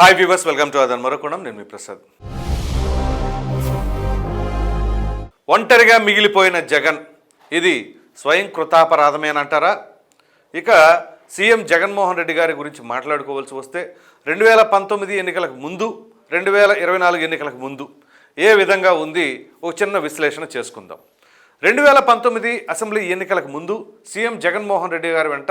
Hi viewers welcome to అదన్ మరొకణం నేను మీ ప్రసాద్ ఒంటరిగా మిగిలిపోయిన జగన్. ఇది స్వయం కృతాపరాధమేనంటారా ఇక సీఎం జగన్మోహన్ రెడ్డి గారి గురించి మాట్లాడుకోవాల్సి వస్తే రెండు వేల పంతొమ్మిది ఎన్నికలకు ముందు రెండు వేల ఇరవై నాలుగు ఎన్నికలకు ముందు ఏ విధంగా ఉంది? ఒక చిన్న విశ్లేషణ చేసుకుందాం. రెండు వేల పంతొమ్మిది అసెంబ్లీ ఎన్నికలకు ముందు సీఎం జగన్మోహన్ రెడ్డి గారి వెంట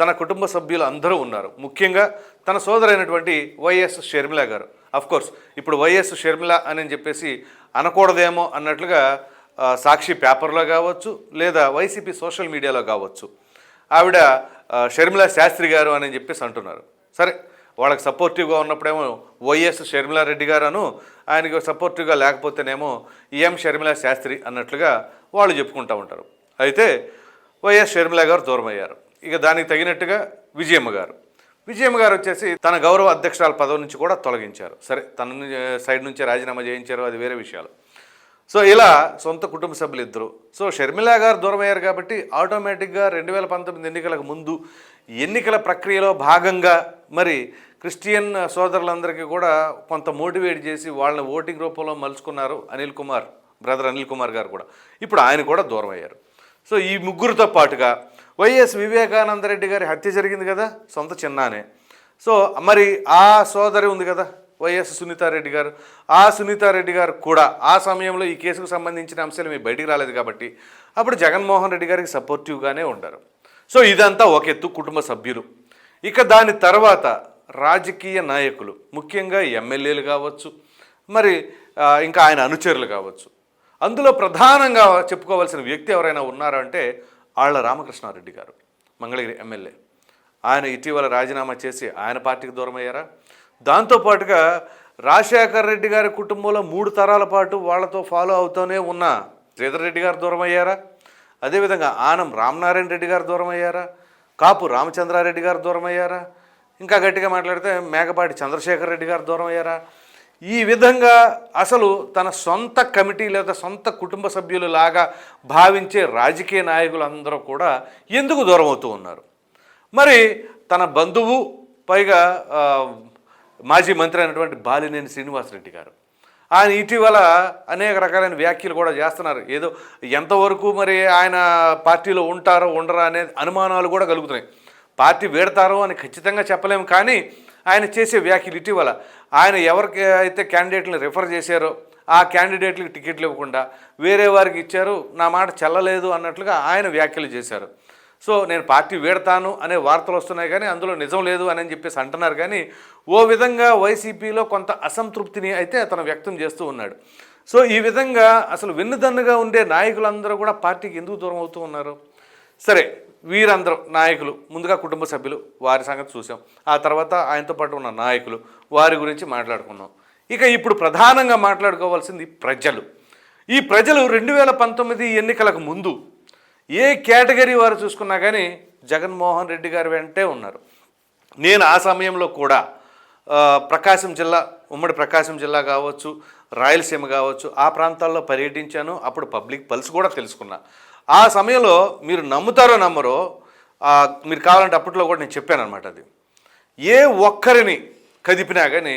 తన కుటుంబ సభ్యులు అందరూ ఉన్నారు. ముఖ్యంగా తన సోదరైనటువంటి వైఎస్ షర్మిల గారు. కోర్స్ ఇప్పుడు వైఎస్ షర్మిల అని చెప్పేసి అనకూడదేమో అన్నట్లుగా సాక్షి పేపర్లో కావచ్చు లేదా వైసీపీ సోషల్ మీడియాలో కావచ్చు. ఆవిడ షర్మిల శాస్త్రి గారు అని చెప్పేసి అంటున్నారు. సరే వాళ్ళకి సపోర్టివ్గా ఉన్నప్పుడేమో వైఎస్ షర్మిలారెడ్డి గారు అను ఆయనకి సపోర్టివ్గా లేకపోతేనేమో ఈఎం షర్మిల శాస్త్రి అన్నట్లుగా వాళ్ళు చెప్పుకుంటూ ఉంటారు. అయితే వైఎస్ షర్మిల గారు దూరం అయ్యారు ఇక దానికి తగినట్టుగా విజయమ్మ గారు. విజయమ్మ గారు వచ్చేసి తన గౌరవ అధ్యక్షురాల పదవి నుంచి కూడా తొలగించారు. సరే తన సైడ్ నుంచి రాజీనామా చేయించారు అది వేరే విషయాలు. సో ఇలా సొంత కుటుంబ సభ్యులు ఇద్దరు సో షర్మిలా గారు దూరమయ్యారు కాబట్టి ఆటోమేటిక్గా రెండు వేల పంతొమ్మిది ఎన్నికలకు ముందు ఎన్నికల ప్రక్రియలో భాగంగా మరి క్రిస్టియన్ సోదరులందరికీ కూడా కొంత మోటివేట్ చేసి వాళ్ళని ఓటింగ్ రూపంలో మలుచుకున్నారు అనిల్ కుమార్ బ్రదర్ అనిల్ కుమార్ గారు కూడా. ఇప్పుడు ఆయన కూడా దూరం అయ్యారు. సో ఈ ముగ్గురితో పాటుగా వైఎస్ వివేకానంద రెడ్డి గారి హత్య జరిగింది కదా సొంత చిన్నానే. సో మరి ఆ సోదరి ఉంది కదా వైఎస్ సునీతారెడ్డి గారు. ఆ సునీతారెడ్డి గారు కూడా ఆ సమయంలో ఈ కేసుకు సంబంధించిన అంశాలు మీ బయటికి రాలేదు కాబట్టి అప్పుడు జగన్మోహన్ రెడ్డి గారికి సపోర్టివ్గానే ఉండరు. సో ఇదంతా ఒక ఎత్తు కుటుంబ సభ్యులు. ఇక దాని తర్వాత రాజకీయ నాయకులు ముఖ్యంగా ఎమ్మెల్యేలు కావచ్చు మరి ఇంకా ఆయన అనుచరులు కావచ్చు. అందులో ప్రధానంగా చెప్పుకోవాల్సిన వ్యక్తి ఎవరైనా ఉన్నారంటే ఆళ్ళ రామకృష్ణారెడ్డి గారు మంగళగిరి ఎమ్మెల్యే. ఆయన ఇటీవల రాజీనామా చేసి ఆయన పార్టీకి దూరం అయ్యారా దాంతోపాటుగా రాజశేఖర్ రెడ్డి గారి కుటుంబంలో మూడు తరాల పాటు వాళ్ళతో ఫాలో అవుతూనే ఉన్న శ్రీధర్ రెడ్డి గారు దూరం అయ్యారా అదేవిధంగా ఆనం రామనారాయణ రెడ్డి గారు దూరం అయ్యారా కాపు రామచంద్రారెడ్డి గారు దూరం అయ్యారా ఇంకా గట్టిగా మాట్లాడితే మేకపాటి చంద్రశేఖర్ రెడ్డి గారు దూరం అయ్యారా ఈ విధంగా అసలు తన సొంత కమిటీ లేదా సొంత కుటుంబ సభ్యులు లాగా భావించే రాజకీయ నాయకులు అందరూ కూడా ఎందుకు దూరం అవుతూ ఉన్నారు? మరి తన బంధువు పైగా మాజీ మంత్రి అయినటువంటి బాలినేని శ్రీనివాసరెడ్డి గారు. ఆయన ఇటీవల అనేక రకాలైన వ్యాఖ్యలు కూడా చేస్తున్నారు. ఏదో ఎంతవరకు మరి ఆయన పార్టీలో ఉంటారో ఉండరా అనే అనుమానాలు కూడా కలుగుతున్నాయి. పార్టీ వేడతారో అని ఖచ్చితంగా చెప్పలేము కానీ ఆయన చేసే వ్యాఖ్యలు ఇటీవల. ఆయన ఎవరికి అయితే క్యాండిడేట్లను రిఫర్ చేశారో ఆ క్యాండిడేట్లకు టికెట్లు ఇవ్వకుండా వేరే వారికి ఇచ్చారు నా మాట చెల్లలేదు అన్నట్లుగా ఆయన వ్యాఖ్యలు చేశారు. సో నేను పార్టీ వీడతాను అనే వార్తలు వస్తున్నాయి కానీ అందులో నిజం లేదు అని చెప్పేసి అంటున్నారు. కానీ ఓ విధంగా వైసీపీలో కొంత అసంతృప్తిని అయితే అతను వ్యక్తం చేస్తూ ఉన్నాడు. సో ఈ విధంగా అసలు వెన్నుదన్నుగా ఉండే నాయకులందరూ కూడా పార్టీకి ఎందుకు దూరం అవుతూ ఉన్నారు? సరే వీరందరూ నాయకులు ముందుగా కుటుంబ సభ్యులు వారి సంగతి చూసాం ఆ తర్వాత ఆయనతో పాటు ఉన్న నాయకులు వారి గురించి మాట్లాడుకున్నాం. ఇక ఇప్పుడు ప్రధానంగా మాట్లాడుకోవాల్సింది ప్రజలు. ఈ ప్రజలు రెండు వేల పంతొమ్మిది ఎన్నికలకు ముందు ఏ కేటగిరీ వారు చూసుకున్నా కానీ జగన్మోహన్ రెడ్డి గారు వెంటే ఉన్నారు. నేను ఆ సమయంలో కూడా ప్రకాశం జిల్లా ఉమ్మడి ప్రకాశం జిల్లా కావచ్చు రాయలసీమ కావచ్చు ఆ ప్రాంతాల్లో పర్యటించాను. అప్పుడు పబ్లిక్ పల్స్ కూడా తెలుసుకున్నా. ఆ సమయంలో మీరు నమ్ముతారో నమ్మరో మీరు కావాలంటే అప్పట్లో కూడా నేను చెప్పాను అనమాట అది. ఏ ఒక్కరిని కదిపినా కానీ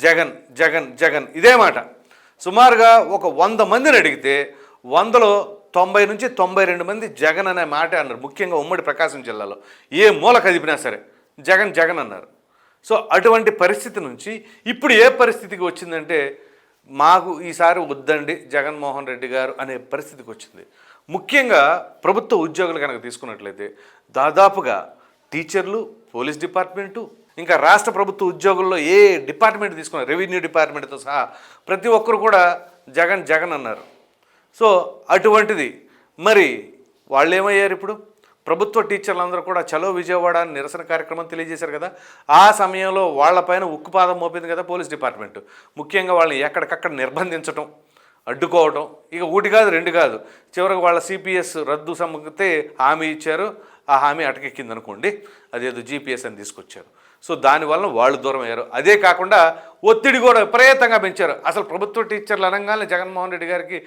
జగన్ జగన్ జగన్ ఇదే మాట. సుమారుగా ఒక వంద మందిని అడిగితే వందలో తొంభై నుంచి తొంభై రెండు మంది జగన్ అనే మాట అన్నారు ముఖ్యంగా ఉమ్మడి ప్రకాశం జిల్లాలో. ఏ మూల కదిపినా సరే జగన్ జగన్ అన్నారు. సో అటువంటి పరిస్థితి నుంచి ఇప్పుడు ఏ పరిస్థితికి వచ్చిందంటే మాకు ఈసారి వద్దండి జగన్మోహన్ రెడ్డి గారు అనే పరిస్థితికి వచ్చింది. ముఖ్యంగా ప్రభుత్వ ఉద్యోగులు కనుక తీసుకున్నట్లయితే దాదాపుగా టీచర్లు పోలీస్ డిపార్ట్మెంటు ఇంకా రాష్ట్ర ప్రభుత్వ ఉద్యోగుల్లో ఏ డిపార్ట్మెంట్ తీసుకున్నారు రెవెన్యూ డిపార్ట్మెంట్తో సహా ప్రతి ఒక్కరు కూడా జగన్ జగన్ అన్నారు. సో అటువంటిది. మరి వాళ్ళు ఏమయ్యారు ఇప్పుడు? ప్రభుత్వ టీచర్లందరూ కూడా చలో విజయవాడ అని నిరసన కార్యక్రమం తెలియజేశారు కదా? ఆ సమయంలో వాళ్ళపైన ఉక్కుపాదం మోపింది కదా పోలీస్ డిపార్ట్మెంట్. ముఖ్యంగా వాళ్ళని ఎక్కడికక్కడ నిర్బంధించటం అడ్డుకోవటం ఇక ఒకటి కాదు రెండు కాదు. చివరికి వాళ్ళ సిపిఎస్ రద్దు సమ్మగితే హామీ ఇచ్చారు. ఆ హామీ అటకెక్కింది అనుకోండి అదేదో జీపీఎస్ అని తీసుకొచ్చారు. సో దానివల్ల వాళ్ళు దూరం అయ్యారు. అదే కాకుండా ఒత్తిడి కూడా విపరీతంగా పెంచారు. అసలు ప్రభుత్వ టీచర్లు అనగానే జగన్మోహన్ రెడ్డి గారికి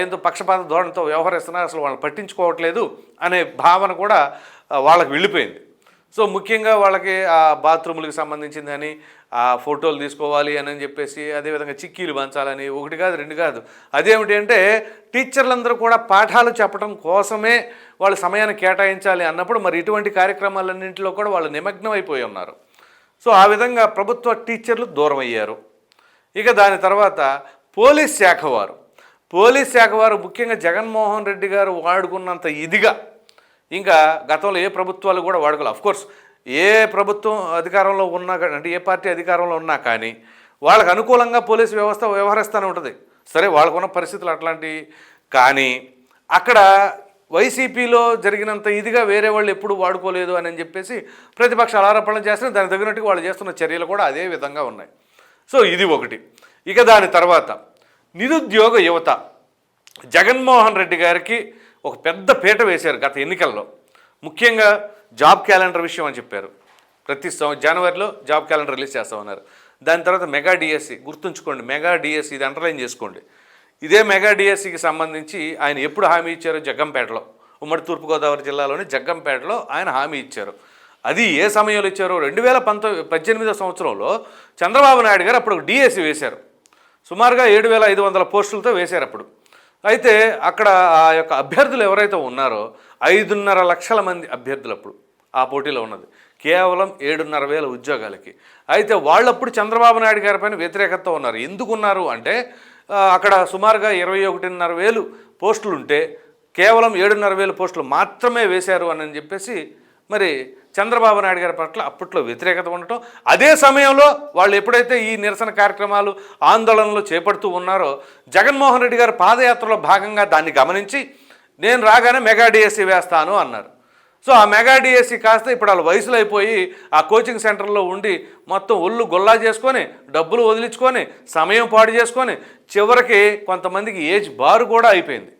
ఏందో పక్షపాత ధోరణితో వ్యవహరిస్తున్నారు. అసలు వాళ్ళని పట్టించుకోవట్లేదు అనే భావన కూడా వాళ్ళకి వెళ్ళిపోయింది. సో ముఖ్యంగా వాళ్ళకి ఆ బాత్రూములకు సంబంధించింది అని ఆ ఫోటోలు తీసుకోవాలి అని చెప్పేసి అదేవిధంగా చిక్కీలు పంచాలని ఒకటి కాదు రెండు కాదు. అదేమిటి అంటే టీచర్లందరూ కూడా పాఠాలు చెప్పడం కోసమే వాళ్ళు సమయాన్ని కేటాయించాలి అన్నప్పుడు మరి ఇటువంటి కార్యక్రమాలన్నింటిలో కూడా వాళ్ళు నిమగ్నం అయిపోయి ఉన్నారు. సో ఆ విధంగా ప్రభుత్వ టీచర్లు దూరం అయ్యారు ఇక దాని తర్వాత పోలీస్ శాఖ వారు. పోలీస్ శాఖ వారు ముఖ్యంగా జగన్మోహన్ రెడ్డి గారు వాడుకున్నంత ఇదిగా ఇంకా గతంలో ఏ ప్రభుత్వాలు కూడా వాడుకోలేదు కోర్స్ ఏ ప్రభుత్వం అధికారంలో ఉన్నా కానీ అంటే ఏ పార్టీ అధికారంలో ఉన్నా కానీ వాళ్ళకు అనుకూలంగా పోలీస్ వ్యవస్థ వ్యవహరిస్తూనే ఉంటుంది. సరే వాళ్ళకున్న పరిస్థితులు అట్లాంటివి కానీ అక్కడ వైసీపీలో జరిగినంత ఇదిగా వేరే వాళ్ళు ఎప్పుడు వాడుకోలేదు అని చెప్పేసి ప్రతిపక్షాలు ఆరోపణలు చేస్తున్నారు దానికి తగినట్టుగా వాళ్ళు చేస్తున్న చర్యలు కూడా అదే విధంగా ఉన్నాయి. సో ఇది ఒకటి. ఇక దాని తర్వాత నిరుద్యోగ యువత. జగన్మోహన్ రెడ్డి గారికి ఒక పెద్ద పీట వేశారు గత ఎన్నికల్లో. ముఖ్యంగా జాబ్ క్యాలెండర్ విషయం అని చెప్పారు. ప్రతి సంవ జనవరిలో జాబ్ క్యాలెండర్ రిలీజ్ చేస్తామన్నారు. దాని తర్వాత మెగా డిఎస్సి గుర్తుంచుకోండి మెగా డిఎస్సి ఇది అండర్లైన్ చేసుకోండి. ఇదే మెగా డిఎస్సికి సంబంధించి ఆయన ఎప్పుడు హామీ ఇచ్చారు జగ్గంపేటలో ఉమ్మడి తూర్పుగోదావరి జిల్లాలోని జగ్గంపేటలో ఆయన హామీ ఇచ్చారు. అది ఏ సమయంలో ఇచ్చారు రెండు వేల పంతొమ్మిది పద్దెనిమిదో సంవత్సరంలో చంద్రబాబు నాయుడు గారు అప్పుడు ఒక డిఎస్సి వేశారు. సుమారుగా ఏడు వేల ఐదు వందల పోస్టులతో వేశారు అప్పుడు. అయితే అక్కడ ఆ యొక్క అభ్యర్థులు ఎవరైతే ఉన్నారో ఐదున్నర లక్షల మంది అభ్యర్థులు అప్పుడు ఆ పోటీలో ఉన్నది. కేవలం ఏడున్నర వేల ఉద్యోగాలకి. అయితే వాళ్ళప్పుడు చంద్రబాబు నాయుడు గారి పైన వ్యతిరేకత ఉన్నారు. ఎందుకున్నారు అంటే అక్కడ సుమారుగా ఇరవై ఒకటిన్నర వేలు పోస్టులు ఉంటే కేవలం ఏడున్నర వేలు పోస్టులు మాత్రమే వేశారు అని చెప్పేసి మరి చంద్రబాబు నాయుడు గారి పట్ల అప్పట్లో వ్యతిరేకత ఉండటం అదే సమయంలో వాళ్ళు ఎప్పుడైతే ఈ నిరసన కార్యక్రమాలు ఆందోళనలు చేపడుతూ ఉన్నారో జగన్మోహన్ రెడ్డి గారు పాదయాత్రలో భాగంగా దాన్ని గమనించి నేను రాగానే మెగా డిఎస్సీ వేస్తాను అన్నారు. సో ఆ మెగా డిఎస్సీ కాస్త ఇప్పుడు వాళ్ళ వయసులో అయిపోయి ఆ కోచింగ్ సెంటర్లో ఉండి మొత్తం ఒళ్ళు గొల్లా చేసుకొని డబ్బులు వదిలించుకొని సమయం పాడు చేసుకొని చివరికి కొంతమందికి ఏజ్ బారు కూడా అయిపోయింది.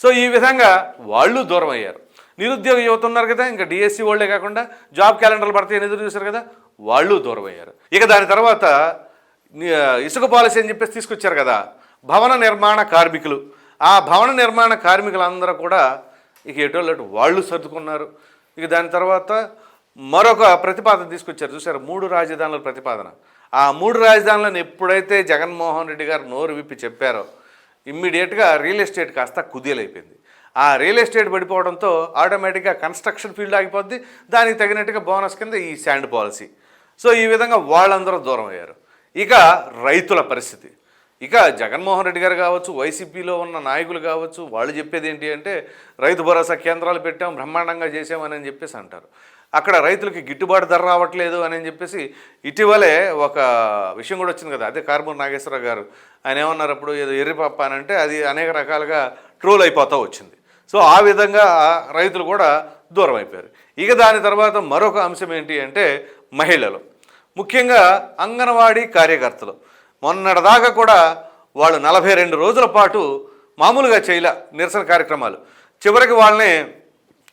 సో ఈ విధంగా వాళ్ళు దూరం అయ్యారు నిరుద్యోగ యువత ఉన్నారు కదా ఇంకా డిఎస్సి వాళ్ళే కాకుండా జాబ్ క్యాలెండర్లు పడతాయని ఎదురు చూశారు కదా? వాళ్ళు దూరం అయ్యారు ఇక దాని తర్వాత ఇసుక పాలసీ అని చెప్పేసి తీసుకొచ్చారు కదా భవన నిర్మాణ కార్మికులు. ఆ భవన నిర్మాణ కార్మికులందరూ కూడా ఇక ఎటువంటి వాళ్ళు సర్దుకున్నారు. ఇక దాని తర్వాత మరొక ప్రతిపాదన తీసుకొచ్చారు. చూసారు మూడు రాజధానుల ప్రతిపాదన. ఆ మూడు రాజధానులను ఎప్పుడైతే జగన్మోహన్ రెడ్డి గారు నోరు విప్పి చెప్పారో ఇమ్మీడియట్గా రియల్ ఎస్టేట్ కాస్త కుదేలైపోయింది. ఆ రియల్ ఎస్టేట్ పడిపోవడంతో ఆటోమేటిక్గా కన్స్ట్రక్షన్ ఫీల్డ్ ఆగిపోద్ది. దానికి తగినట్టుగా బోనస్ కింద ఈ శాండ్ పాలసీ. సో ఈ విధంగా వాళ్ళందరూ దూరం అయ్యారు. ఇక రైతుల పరిస్థితి. ఇక జగన్మోహన్ రెడ్డి గారు కావచ్చు వైసీపీలో ఉన్న నాయకులు కావచ్చు వాళ్ళు చెప్పేది ఏంటి అంటే రైతు భరోసా కేంద్రాలు పెట్టాం బ్రహ్మాండంగా చేసామని చెప్పేసి అంటారు. అక్కడ రైతులకి గిట్టుబాటు ధర రావట్లేదు అని చెప్పేసి ఇటీవలే ఒక విషయం కూడా వచ్చింది కదా అదే కార్మూర్ నాగేశ్వరరావు గారు. ఆయన ఏమన్నారు అప్పుడు ఏదో ఎర్రిపప్ప అని అంటే అది అనేక రకాలుగా ట్రోల్ అయిపోతూ వచ్చింది. సో ఆ విధంగా రైతులు కూడా దూరం అయిపోయారు ఇక దాని తర్వాత మరొక అంశం ఏంటి అంటే మహిళలు. ముఖ్యంగా అంగన్వాడీ కార్యకర్తలు. మొన్నటిదాకా కూడా వాళ్ళు నలభై రెండు రోజుల పాటు మామూలుగా చేయలే నిరసన కార్యక్రమాలు. చివరికి వాళ్ళని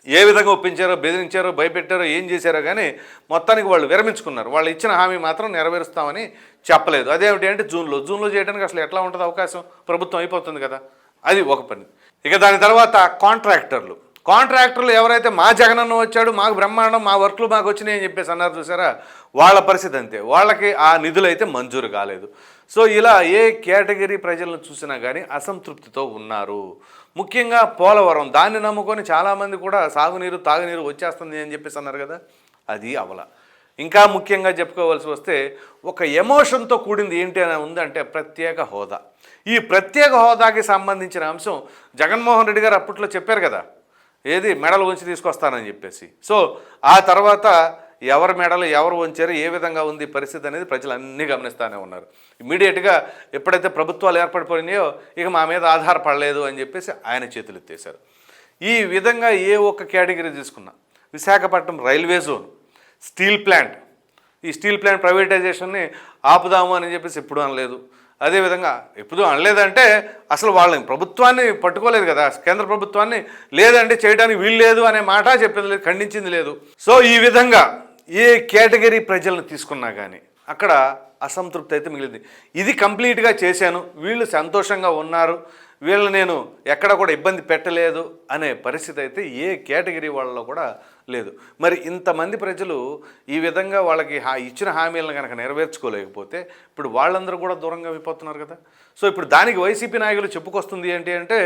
ఏ విధంగా ఒప్పించారో బెదిరించారో భయపెట్టారో ఏం చేశారో కానీ మొత్తానికి వాళ్ళు విరమించుకున్నారు. వాళ్ళు ఇచ్చిన హామీ మాత్రం నెరవేరుస్తామని చెప్పలేదు. అదేమిటి అంటే జూన్లో. జూన్లో చేయడానికి అసలు ఎట్లా ఉంటుంది అవకాశం? ప్రభుత్వం అయిపోతుంది కదా. అది ఒక పని. ఇక దాని తర్వాత కాంట్రాక్టర్లు. కాంట్రాక్టర్లు ఎవరైతే మా జగనన్న వచ్చాడు మాకు బ్రహ్మాండం మా వర్క్లు మాకు వచ్చినాయి అని చెప్పేసి అన్నారు చూసారా? వాళ్ళ పరిస్థితి అంతే. వాళ్ళకి ఆ నిధులు అయితే మంజూరు కాలేదు. సో ఇలా ఏ కేటగిరీ ప్రజలను చూసినా కానీ అసంతృప్తితో ఉన్నారు. ముఖ్యంగా పోలవరం దాన్ని నమ్ముకొని చాలామంది కూడా సాగునీరు తాగునీరు వచ్చేస్తుంది అని చెప్పేసి అన్నారు కదా? అది అవల. ఇంకా ముఖ్యంగా చెప్పుకోవాల్సి వస్తే ఒక ఎమోషన్తో కూడింది ఏంటి అని ఉందంటే ప్రత్యేక హోదా. ఈ ప్రత్యేక హోదాకి సంబంధించిన అంశం జగన్మోహన్ రెడ్డి గారు అప్పట్లో చెప్పారు కదా ఏది మెడలు ఉంచి తీసుకొస్తానని చెప్పేసి. సో ఆ తర్వాత ఎవరి మెడలు ఎవరు ఉంచారు ఏ విధంగా ఉంది పరిస్థితి అనేది ప్రజలు అన్నీ గమనిస్తూనే ఉన్నారు. ఇమీడియట్గా ఎప్పుడైతే ప్రభుత్వాలు ఏర్పడిపోయినాయో ఇక మా మీద ఆధారపడలేదు అని చెప్పేసి ఆయన చేతులు ఎత్తేశారు ఈ విధంగా ఏ ఒక్క కేటగిరీ తీసుకున్నా Visakhapatnam railway zone steel plant. ఈ స్టీల్ ప్లాంట్ ప్రైవేటైజేషన్ని ఆపుదాము అని చెప్పేసి ఎప్పుడు అనలేదు. అదేవిధంగా ఎప్పుడు అనలేదంటే అసలు వాళ్ళని ప్రభుత్వాన్ని పట్టుకోలేదు కదా కేంద్ర ప్రభుత్వాన్ని లేదంటే చేయడానికి వీలు లేదు అనే మాట చెప్పింది లేదు ఖండించింది లేదు. సో ఈ విధంగా ఏ కేటగిరీ ప్రజలను తీసుకున్నా కానీ అక్కడ అసంతృప్తి అయితే మిగిలింది. ఇది కంప్లీట్గా చేశాను. వీళ్ళు సంతోషంగా ఉన్నారు. వీళ్ళని నేను ఎక్కడ కూడా ఇబ్బంది పెట్టలేదు అనే పరిస్థితి అయితే ఏ కేటగిరీ వాళ్ళలో కూడా లేదు. మరి ఇంతమంది ప్రజలు ఈ విధంగా వాళ్ళకి హా ఇచ్చిన హామీలను కనుక నెరవేర్చుకోలేకపోతే ఇప్పుడు వాళ్ళందరూ కూడా దూరంగా అయిపోతున్నారు కదా. సో ఇప్పుడు దానికి వైసీపీ నాయకులు చెప్పుకొస్తుంది ఏంటి అంటే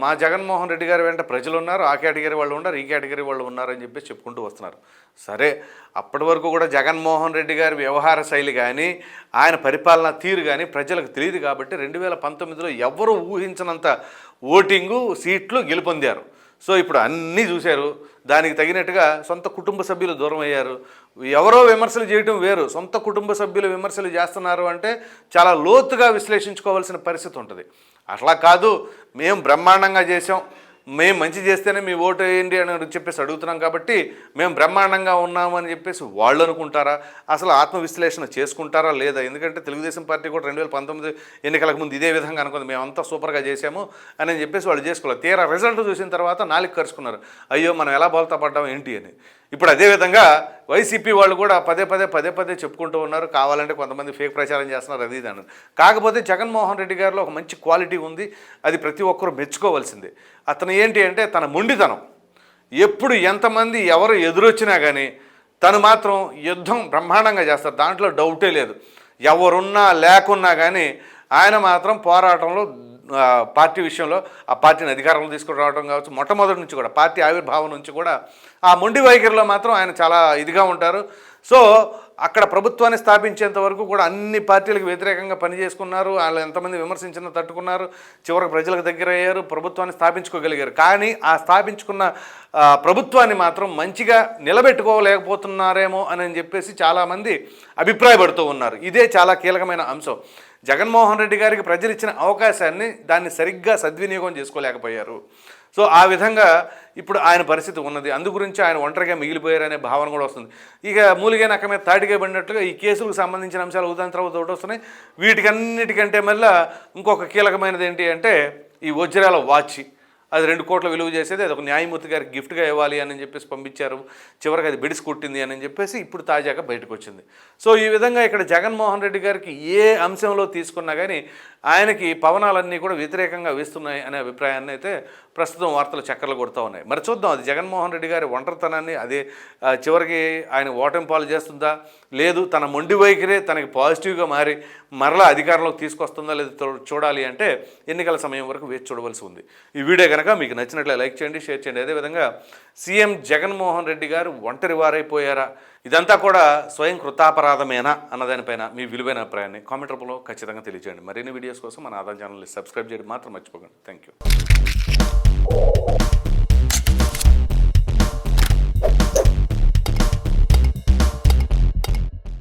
మా జగన్మోహన్ రెడ్డి గారి వెంట ప్రజలు ఉన్నారు ఆ కేటగిరీ వాళ్ళు ఉన్నారు ఈ కేటగిరీ వాళ్ళు ఉన్నారు అని చెప్పి చెప్పుకుంటూ వస్తున్నారు. సరే అప్పటి వరకు కూడా జగన్మోహన్ రెడ్డి గారి వ్యవహార శైలి కానీ ఆయన పరిపాలన తీరు కానీ ప్రజలకు తెలియదు కాబట్టి రెండు వేల పంతొమ్మిదిలో ఎవరు ఊహించినంత ఓటింగు సీట్లు గెలుపొందారు. సో ఇప్పుడు అన్నీ చూశారు. దానికి తగినట్టుగా సొంత కుటుంబ సభ్యులు దూరం అయ్యారు ఎవరో విమర్శలు చేయటం వేరు. సొంత కుటుంబ సభ్యులు విమర్శలు చేస్తున్నారు అంటే చాలా లోతుగా విశ్లేషించుకోవాల్సిన పరిస్థితి ఉంటుంది. అట్లా కాదు. మేము బ్రహ్మాండంగా చేసాం మేము మంచి చేస్తేనే మీ ఓటు వేయండి అని చెప్పేసి అడుగుతున్నాం కాబట్టి మేము బ్రహ్మాండంగా ఉన్నామని చెప్పేసి వాళ్ళు అనుకుంటారా? అసలు ఆత్మవిశ్లేషణ చేసుకుంటారా లేదా? ఎందుకంటే తెలుగుదేశం పార్టీ కూడా రెండు వేల పంతొమ్మిది ఎన్నికలకు ముందు ఇదే విధంగా అనుకుంది. మేమంతా సూపర్గా చేసాము అని చెప్పేసి వాళ్ళు చేసుకోవాలి. తీరా రిజల్ట్ చూసిన తర్వాత నాలుగు కరుచుకున్నారు. అయ్యో మనం ఎలా బోల్తా పడ్డాం ఏంటి అని. ఇప్పుడు అదేవిధంగా వైసీపీ వాళ్ళు కూడా పదే పదే పదే పదే చెప్పుకుంటూ ఉన్నారు. కావాలంటే కొంతమంది ఫేక్ ప్రచారం చేస్తున్నారు అది ఇది అన్నారు కాకపోతే జగన్మోహన్ రెడ్డి గారిలో ఒక మంచి క్వాలిటీ ఉంది. అది ప్రతి ఒక్కరూ మెచ్చుకోవాల్సిందే. అతను ఏంటి అంటే తన మొండితనం. ఎప్పుడు ఎంతమంది ఎవరు ఎదురొచ్చినా కానీ తను మాత్రం యుద్ధం బ్రహ్మాండంగా చేస్తారు. దాంట్లో డౌటే లేదు. ఎవరున్నా లేకున్నా కానీ ఆయన మాత్రం పోరాటంలో పార్టీ విషయంలో ఆ పార్టీని అధికారంలో తీసుకురావడం కావచ్చు మొట్టమొదటి నుంచి కూడా పార్టీ ఆవిర్భావం నుంచి కూడా ఆ మొండి వైఖరిలో మాత్రం ఆయన చాలా ఇదిగా ఉంటారు. సో అక్కడ ప్రభుత్వాన్ని స్థాపించేంత వరకు కూడా అన్ని పార్టీలకు వ్యతిరేకంగా పనిచేసుకున్నారు వాళ్ళు ఎంతమంది విమర్శించినా తట్టుకున్నారు చివరికి ప్రజలకు దగ్గర అయ్యారు ప్రభుత్వాన్ని స్థాపించుకోగలిగారు. కానీ ఆ స్థాపించుకున్న ప్రభుత్వాన్ని మాత్రం మంచిగా నిలబెట్టుకోలేకపోతున్నారేమో అని చెప్పేసి చాలామంది అభిప్రాయపడుతూ ఉన్నారు. ఇదే చాలా కీలకమైన అంశం. జగన్మోహన్ రెడ్డి గారికి ప్రజలు ఇచ్చిన అవకాశాన్ని దాన్ని సరిగ్గా సద్వినియోగం చేసుకోలేకపోయారు. సో ఆ విధంగా ఇప్పుడు ఆయన పరిస్థితి ఉన్నది. అందు గురించి ఆయన ఒంటరిగా మిగిలిపోయారనే భావన కూడా వస్తుంది. ఇక మూలిగే నక్క మీద తాటిగా పడినట్లుగా ఈ కేసులకు సంబంధించిన అంశాలు ఉదాహరణ తర్వాత ఒకటి వస్తున్నాయి. వీటికన్నిటికంటే మళ్ళీ ఇంకొక కీలకమైనది ఏంటి అంటే ఈ వజ్రాల వాచి. అది రెండు కోట్ల విలువ చేసేది అది ఒక న్యాయమూర్తి గారికి గిఫ్ట్గా ఇవ్వాలి అని చెప్పేసి పంపించారు. చివరికి అది బిడిసి కొట్టింది అని చెప్పేసి ఇప్పుడు తాజాగా బయటకు వచ్చింది. సో ఈ విధంగా ఇక్కడ జగన్మోహన్ రెడ్డి గారికి ఏ అంశంలో తీసుకున్నా కానీ ఆయనకి పవనాలన్నీ కూడా వ్యతిరేకంగా వేస్తున్నాయి అనే అభిప్రాయాన్ని అయితే ప్రస్తుతం వార్తలు చక్కర్లు కొడుతూ ఉన్నాయి. మరి చూద్దాం అది జగన్మోహన్ రెడ్డి గారి ఒంటరితనాన్ని అదే చివరికి ఆయన ఓటమి పాలు చేస్తుందా? లేదు తన మొండి వైఖరే తనకి పాజిటివ్గా మారి మరలా అధికారంలోకి తీసుకొస్తుందా లేదో చూడాలి అంటే ఎన్నికల సమయం వరకు వేచి చూడవలసి ఉంది. ఈ వీడియో కనుక మీకు నచ్చినట్లే లైక్ చేయండి షేర్ చేయండి. అదేవిధంగా సీఎం జగన్మోహన్ రెడ్డి గారు ఒంటరి వారైపోయారా? ఇదంతా కూడా స్వయం కృతాపరాధమేనా అన్నదానిపైన మీ విలువైన అభిప్రాయాన్ని కామెంట్ రూపంలో ఖచ్చితంగా తెలియజేయండి. మరిన్ని వీడియోస్ కోసం మన ఆదాయం ఛానల్ని సబ్స్క్రైబ్ చేయడం మాత్రం మర్చిపోకండి. Thank you